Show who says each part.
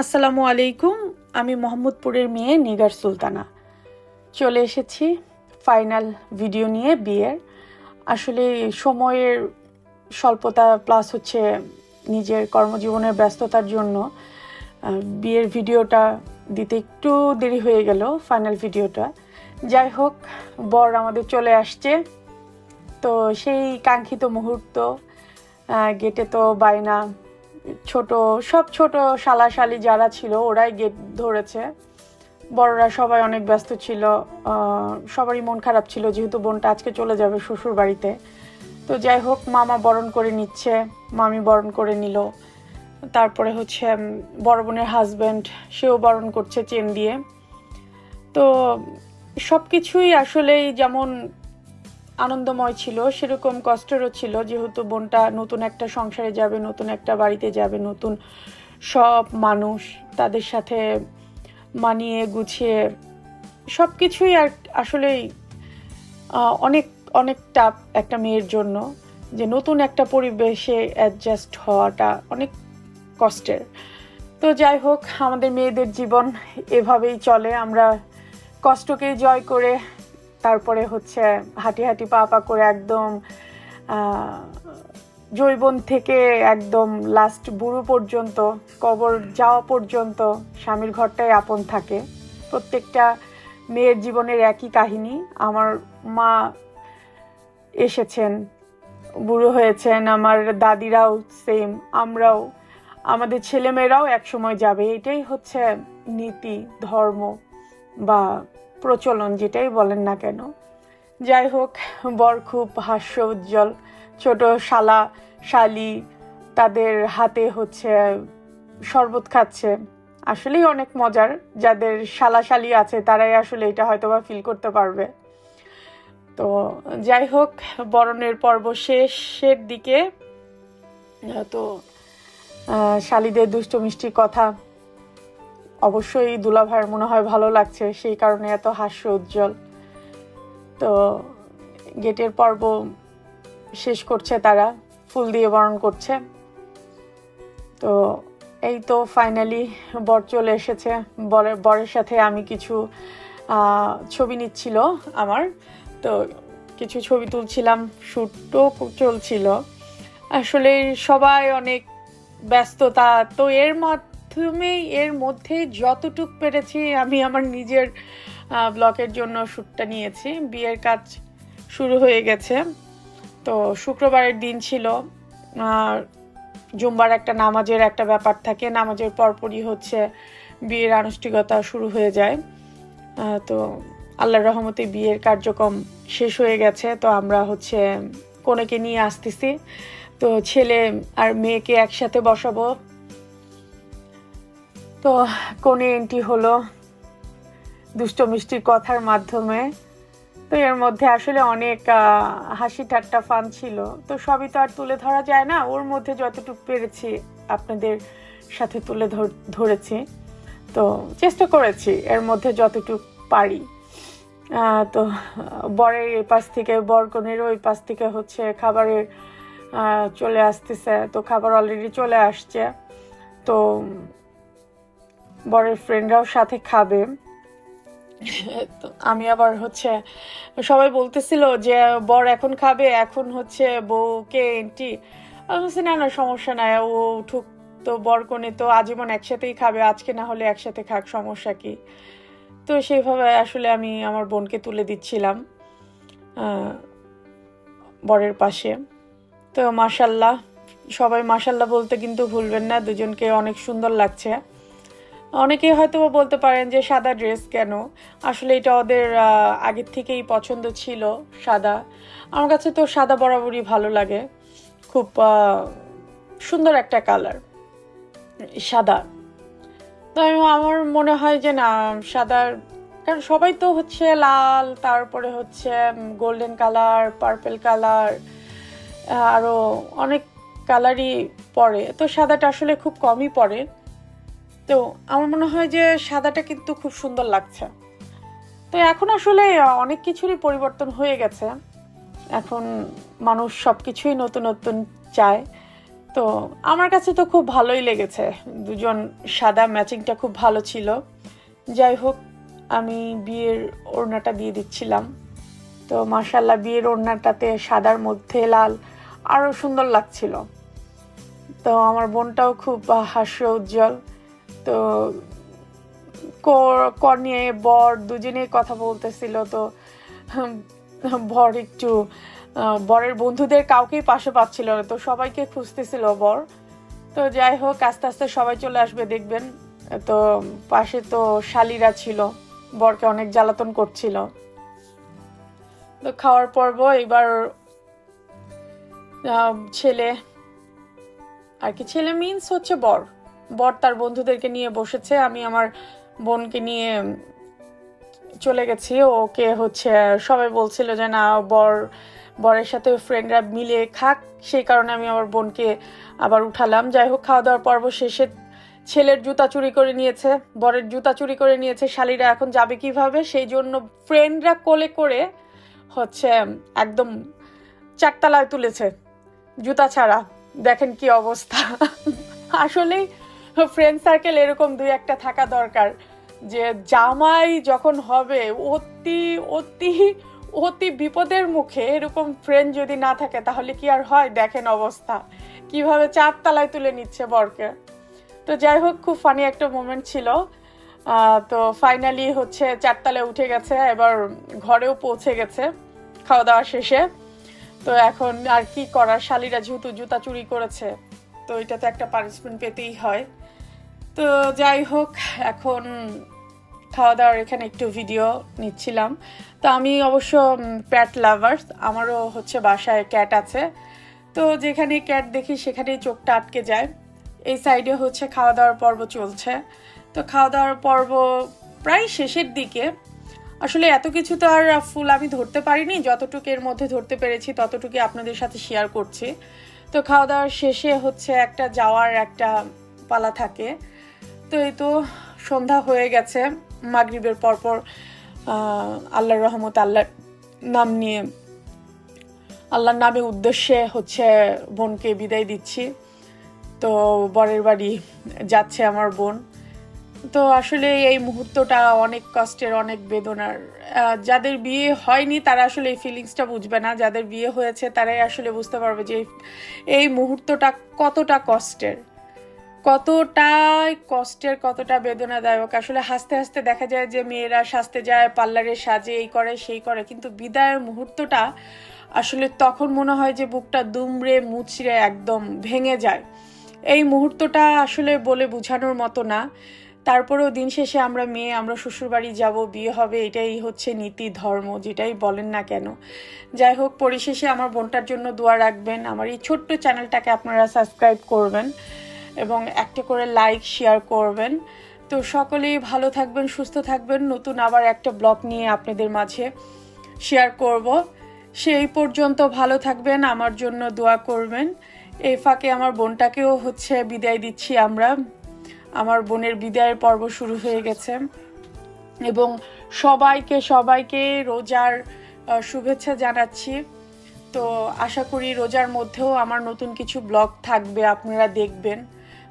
Speaker 1: আসসালামু আলাইকুম, আমি মোহাম্মদপুরের মেয়ে নিগার সুলতানা। চলে এসেছি ফাইনাল ভিডিও নিয়ে বিয়ের। আসলে সময়ের স্বল্পতা প্লাস হচ্ছে নিজের কর্মজীবনের ব্যস্ততার জন্য বিয়ের ভিডিওটা দিতে একটু দেরি হয়ে গেল ফাইনাল ভিডিওটা। যাই হোক, বর আমাদের চলে আসছে। তো সেই কাঙ্ক্ষিত মুহূর্ত গেটে তো বাইনা ছোট, সব ছোট শালাশালি যারা ছিল, ওরাই গেট ধরেছে। বড়রা সবাই অনেক ব্যস্ত ছিল সবারই মন খারাপ ছিল যেহেতু বোনটা আজকে চলে যাবে শ্বশুর বাড়িতে। তো যাই হোক, মামা বরণ করে নিচ্ছে, মামি বরণ করে নিল। তারপরে হচ্ছে বড় বোনের হাজব্যান্ড সেও বরণ করছে চেন দিয়ে। তো সব কিছুই আসলেই যেমন আনন্দময় ছিল, সেরকম কষ্টেরও ছিল, যেহেতু বোনটা নতুন একটা সংসারে যাবে, নতুন একটা বাড়িতে যাবে, নতুন সব মানুষ তাদের সাথে মানিয়ে গুছিয়ে সব কিছুই আর আসলেই অনেক অনেক টাফ একটা মেয়ের জন্য, যে নতুন একটা পরিবেশে অ্যাডজাস্ট হওয়াটা অনেক কষ্টের। তো যাই হোক, আমাদের মেয়েদের জীবন এভাবেই চলে, আমরা কষ্টকে জয় করে তারপরে হচ্ছে হাঁটি হাঁটি পা পা করে একদম জৈবন থেকে একদম লাস্ট বুড়ো পর্যন্ত, কবর যাওয়া পর্যন্ত স্বামীর ঘরটাই আপন থাকে। প্রত্যেকটা মেয়ের জীবনের একই কাহিনী, আমার মা এসেছেন, বুড়ো হয়েছেন, আমার দাদিরাও সেম আমরাও, আমাদের ছেলেমেয়েরাও একসময় যাবে। এটাই হচ্ছে নীতি, ধর্ম বা প্রচলন যেটাই বলেন না কেন। যাই হোক, বর খুব হাস্য উজ্জ্বল। ছোট শালা শালি তাদের হাতে হচ্ছে শরবত খাচ্ছে। আসলেই অনেক মজার। যাদের শালা শালি আছে, তারাই আসলে এটা হয়তো বা ফিল করতে পারবে। তো যাই হোক, বরণের পর্ব শেষের দিকে, তো শালিদের দুষ্ট মিষ্টি কথা অবশ্যই দুলাভাইয়ের মনে হয় ভালো লাগছে, সেই কারণে এত হাস্য উজ্জ্বল। তো গেটের পর্ব শেষ করছে তারা, ফুল দিয়ে বরণ করছে। তো এই তো ফাইনালি বর চলে এসেছে। বরের বরের সাথে আমি কিছু ছবি নিচ্ছিল আমার। তো কিছু ছবি তুলছিলাম, শ্যুটও চলছিল। আসলে সবাই অনেক ব্যস্ততা, তো এর মাধ্যমে এর মধ্যে যতটুক পেরেছি আমি আমার নিজের ব্লকের জন্য শ্যুটটা নিয়েছি। বিয়ের কাজ শুরু হয়ে গেছে। তো শুক্রবারের দিন ছিল। জুম্বার একটা নামাজের একটা ব্যাপার থাকে। নামাজের পরপরই হচ্ছে বিয়ের আনুষ্ঠানিকতা শুরু হয়ে যায়। তো আল্লাহর রহমতে বিয়ের কার্যক্রম শেষ হয়ে গেছে। তো আমরা হচ্ছে কনেকে নিয়ে আসতেছি। তো ছেলে আর মেয়েকে একসাথে বসাবো। তো কোনে এন্ট্রি হলো দুষ্ট মিষ্টির কথার মাধ্যমে। তো এর মধ্যে আসলে অনেক হাসি ঠাট্টা ফান ছিল। তো সবই তো আর তুলে ধরা যায় না। ওর মধ্যে যতটুকু পেরেছি আপনাদের সাথে তুলে ধর- ধরেছি। তো চেষ্টা করেছি এর মধ্যে যতটুকু পারি। তো বরের এই পাশ থেকে বরকনের ওই পাশ থেকে হচ্ছে খাবারের চলে আসতেছে। তো খাবার অলরেডি চলে আসছে। তো বরের ফ্রেন্ডরাও সাথে খাবে। তো আমি আবার হচ্ছে সবাই বলতেছিল যে বর এখন খাবে এখন হচ্ছে বউকে এন্টি বলছি না না সমস্যা নাই ও উঠুক তো বর কনে তো আজীবন একসাথেই খাবে আজকে না হলে একসাথে খাক সমস্যা কি? তো সেইভাবে আসলে আমি আমার বোনকে তুলে দিচ্ছিলাম বরের পাশে। তো মাশাল্লাহ সবাই মাশাল্লাহ বলতে কিন্তু ভুলবেন না দুজনকে অনেক সুন্দর লাগছে। অনেকেই হয়তো বলতে পারেন যে সাদা ড্রেস কেন? আসলে এটা ওদের আগের থেকেই পছন্দ ছিল সাদা। আমার কাছে তো সাদা বরাবরই ভালো লাগে। খুব সুন্দর একটা কালার সাদা। তো আমি- আমার মনে হয় যে না, সাদার, কারণ সবাই তো হচ্ছে লাল, তারপরে হচ্ছে গোল্ডেন কালার পার্পেল কালার আরও অনেক কালারই পরে। তো সাদাটা আসলে খুব কমই পড়ে তো আমার মনে হয় যে সাদাটা কিন্তু খুব সুন্দর লাগছে। তো এখন আসলে অনেক কিছুরই পরিবর্তন হয়ে গেছে। এখন মানুষ সব কিছুই নতুন নতুন চায়। তো আমার কাছে তো খুব ভালোই লেগেছে। দুজন সাদা ম্যাচিংটা খুব ভালো ছিল। যাই হোক, আমি বিয়ের ওড়নাটা দিয়ে দিচ্ছিলাম। তো মার্শাল্লাহ বিয়ের ওড়নাটাতে সাদার মধ্যে লাল আরও সুন্দর লাগছিল। তো আমার বোনটাও খুব হাস্য উজ্জ্বল। তো কর নিয়ে বর দুজনেই কথা বলতেছিল, তো বর একটু বরের বন্ধুদের কাউকেই পাশে পাচ্ছিল না, তো সবাইকে খুঁজতেছিল বর। তো যাই হোক, আস্তে আস্তে সবাই চলে আসবে, দেখবেন। তো পাশে তো শালিরা ছিল, বরকে অনেক জ্বালাতন করছিল। তো খাওয়ার পর্ব এবার ছেলে, আর কি, ছেলে মিন্স হচ্ছে বর। বর তার বন্ধুদেরকে নিয়ে বসেছে। আমি আমার বোনকে নিয়ে চলে গেছি। ওকে হচ্ছে, সবাই বলছিল যে না, বর, বরের সাথে ফ্রেন্ডরা মিলে খাক। সেই কারণে আমি আমার বোনকে আবার উঠালাম। যাই হোক খাওয়া দাওয়ার পর্ব শেষে ছেলের জুতা চুরি করে নিয়েছে, বরের জুতা চুরি করে নিয়েছে। শালিরা এখন যাবে কীভাবে? সেই জন্য ফ্রেন্ডরা কোলে করে হচ্ছে একদম চারতলায় তুলেছে জুতা ছাড়া। দেখেন কি অবস্থা। আসলেই ফ্রেন্ড সার্কেল এরকম দুই একটা থাকা দরকার যে জামাই যখন হবে, অতি অতি অতি বিপদের মুখে এরকম ফ্রেন্ড যদি না থাকে, তাহলে কি আর হয়? দেখেন অবস্থা। কীভাবে চারতলায় তুলে নিচ্ছে বরকে। তো যাই হোক, খুব ফানি একটা মোমেন্ট ছিল। তো ফাইনালি হচ্ছে চারতলায় উঠে গেছে, এবার ঘরেও পৌঁছে গেছে খাওয়া দাওয়া শেষে। তো এখন আর কি করার? শালিরা যেহেতু জুতা চুরি করেছে। তো এটা তো একটা পানিশমেন্ট পেতেই হয়। তো যাই হোক, এখন খাওয়া দাওয়ার এখানে একটু ভিডিও নিচ্ছিলাম। তো আমি অবশ্য প্যাট লাভার্স আমারও হচ্ছে বাসায় ক্যাট আছে। তো যেখানে ক্যাট দেখি সেখানেই চোখটা আটকে যায়। এই সাইডে হচ্ছে খাওয়া দাওয়ার পর্ব চলছে। তো খাওয়া দাওয়ার পর্ব প্রায় শেষের দিকে। আসলে এত কিছু তো আর ফুল আমি ধরতে পারিনি, যতটুকু এর মধ্যে ধরতে পেরেছি ততটুকু আপনাদের সাথে শেয়ার করছি। তো খাওয়া দাওয়ার শেষে হচ্ছে একটা যাওয়ার একটা পালা থাকে। তো এই তো সন্ধ্যা হয়ে গেছে। মাগরিবের পরপর আল্লাহর রহমত আল্লাহর নাম নিয়ে, আল্লাহর নামে উদ্দেশ্যে হচ্ছে বোনকে বিদায় দিচ্ছি। তো বরের বাড়ি যাচ্ছে আমার বোন। তো আসলে এই মুহূর্তটা অনেক কষ্টের, অনেক বেদনার। যাদের বিয়ে হয়নি তারা আসলে এই ফিলিংসটা বুঝবে না। যাদের বিয়ে হয়েছে তারাই আসলে বুঝতে পারবে যে এই মুহূর্তটা কতটা কষ্টের। কতটাই কষ্টের, কতটা বেদনাদায়ক। আসলে হাসতে হাসতে দেখা যায় যে, মেয়েরা সাজতে যায়, পার্লারে সাজে, এই করে, সেই করে। কিন্তু বিদায়ের মুহূর্তটা আসলে তখন মনে হয় যে, বুকটা দুমড়ে মুচড়ে একদম ভেঙে যায়। এই মুহূর্তটা আসলে বলে বোঝানোর মতো না। তারপরেও দিন শেষে আমরা মেয়ে, আমরা শ্বশুরবাড়ি যাব, বিয়ে হবে, এটাই হচ্ছে নীতি, ধর্ম, যেটাই বলেন না কেন। যাই হোক, পরিশেষে আমার বোনটার জন্য দোয়া রাখবেন। আমার এই ছোট্ট চ্যানেলটাকে আপনারা সাবস্ক্রাইব করবেন। এবং একটা করে লাইক শেয়ার করবেন। তো সকলেই ভালো থাকবেন, সুস্থ থাকবেন। নতুন আবার একটা ব্লগ নিয়ে আপনাদের মাঝে শেয়ার করব। সেই পর্যন্ত ভালো থাকবেন, আমার জন্য দোয়া করবেন। এই ফাঁকে আমার বোনটাকেও হচ্ছে বিদায় দিচ্ছি আমরা। আমার বোনের বিদায়ের পর্ব শুরু হয়ে গেছে। এবং সবাইকে সবাইকে রোজার শুভেচ্ছা জানাচ্ছি। তো আশা করি রোজার মধ্যেও আমার নতুন কিছু ব্লগ থাকবে, আপনারা দেখবেন।